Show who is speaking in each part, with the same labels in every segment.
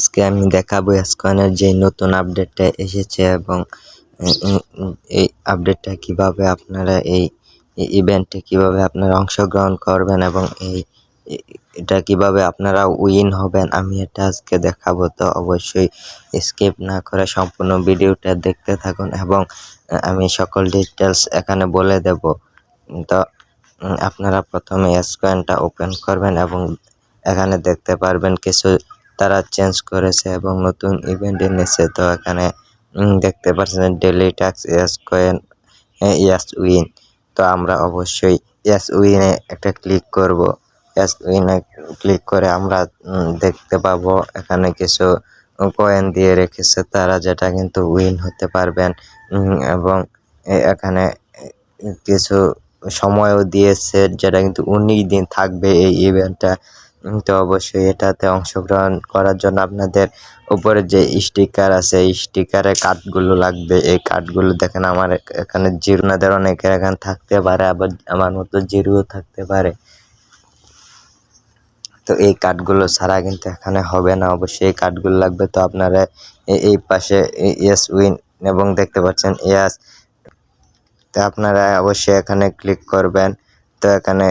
Speaker 1: আজকে আমি দেখাবো এসকনের যে নতুন আপডেটটা এসেছে এবং এই আপডেটটা কীভাবে আপনারা এই ইভেন্টে কীভাবে আপনারা অংশগ্রহণ করবেন এবং এই, এটা কীভাবে আপনারা উইন হবেন, আমি এটা আজকে দেখাবো। তো অবশ্যই স্কিপ না করে সম্পূর্ণ ভিডিওটা দেখতে থাকুন এবং আমি সকল ডিটেলস এখানে বলে দেব। তো আপনারা প্রথমে এসকয়েনটা ওপেন করবেন এবং এখানে দেখতে পারবেন কিছু তারা চেঞ্জ করেছে এবং নতুন ইভেন্ট এনেছে। তো এখানে দেখতে পাচ্ছেন ডেলি ট্যাক্স ইয়াস কয়েন ইয়াস উইন তো আমরা অবশ্যই ইয়াস উইনে একটা ক্লিক করব। ইয়াস উইনে ক্লিক করে আমরা দেখতে পাবো এখানে কিছু কয়েন দিয়ে রেখেছে তারা যেটা কিন্তু উইন হতে পারবেন। এবং এখানে কিছু সময়ও দিয়েছে যেটা কিন্তু উনিশ দিন থাকবে এই ইভেন্টটা তো অবশ্যই এটাতে অংশগ্রহণ করার জন্য আপনাদের উপরে যে স্টিকার আছে, এই স্টিকারে কার্ডগুলো লাগবে। এই কার্ডগুলো দেখেন আমার এখানে জিরোনাদের অনেকের এখানে থাকতে পারে, আবার আমার মতো জিরোও থাকতে পারে। তো এই কার্ডগুলো ছাড়া কিন্তু এখানে হবে না, অবশ্যই এই কার্ডগুলো লাগবে। তো আপনারা এই পাশে ইয়েস উইন এবং দেখতে পাচ্ছেন ইয়াস তো আপনারা অবশ্যই এখানে ক্লিক করবেন। তো এখানে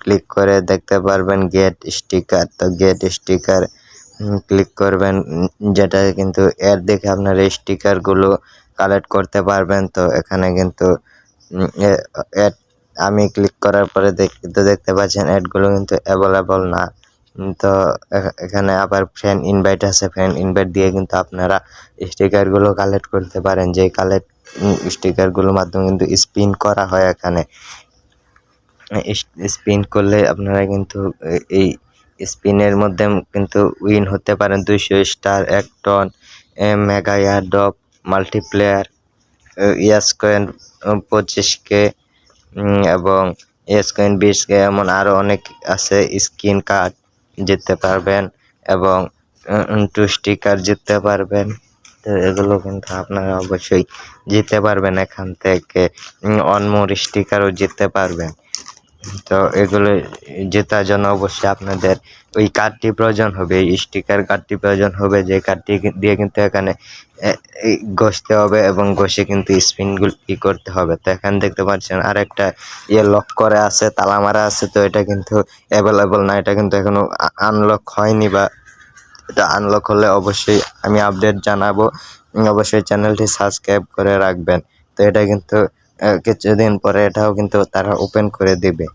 Speaker 1: ক্লিক করে দেখতে পারবেন গেট স্টিকার। তো গেট স্টিকার ক্লিক করবেন। যেটা কিন্তু এর দেখে আপনারা স্টিকারগুলো কালেক্ট করতে পারবেন। তো এখানে কিন্তু এ- এড আমি ক্লিক করার পরে তো দেখতে পাচ্ছেন অ্যাডগুলো কিন্তু অ্যাভেলেবল না। তো এখানে আবার ফ্রেন্ড ইনভাইট আছে। ফ্রেন্ড ইনভাইট দিয়ে কিন্তু আপনারা স্টিকারগুলো কালেক্ট করতে পারেন। যে কালেক্ট স্টিকারগুলোর মাধ্যমে কিন্তু স্পিন করা হয় এখানে। স্পিন করলে আপনারা কিন্তু এই স্পিনের মধ্যে কিন্তু উইন হতে পারেন দুইশো স্টার এক ton mega airdrop multiplayer ইয়াস কয়েন পঁচিশ কে এবং ইয়াস কয়েন বিশ কে, এমন আরও অনেক আছে স্কিন কার্ড জিততে পারবেন এবং টু স্টিকার জিততে পারবেন। তো এগুলো কিন্তু আপনারা অবশ্যই জিততে পারবেন এখান থেকে অনমোর স্টিকারও জিততে পারবেন। তো এগুলো জেতার জন্য অবশ্যই আপনাদের ওই কার্ডটি প্রয়োজন হবে স্টিকার কার্ডটি প্রয়োজন হবে, যে কার্ডটি দিয়ে কিন্তু এখানে ঘষতে হবে এবং ঘষে কিন্তু স্পিনগুলো ই করতে হবে। তো এখানে দেখতে পাচ্ছেন আরেকটা ইয়ে লক করে আছে, তালা মারা আছে, তো এটা কিন্তু অ্যাভেলেবল না, এটা কিন্তু এখনও আনলক হয়নি বা এটা আনলক হলে অবশ্যই আমি আপডেট জানাব। অবশ্যই চ্যানেলটি সাবস্ক্রাইব করে রাখবেন। তো এটা কিন্তু কিছুদিন পরে এটাও কিন্তু তারা ওপেন করে দিবে।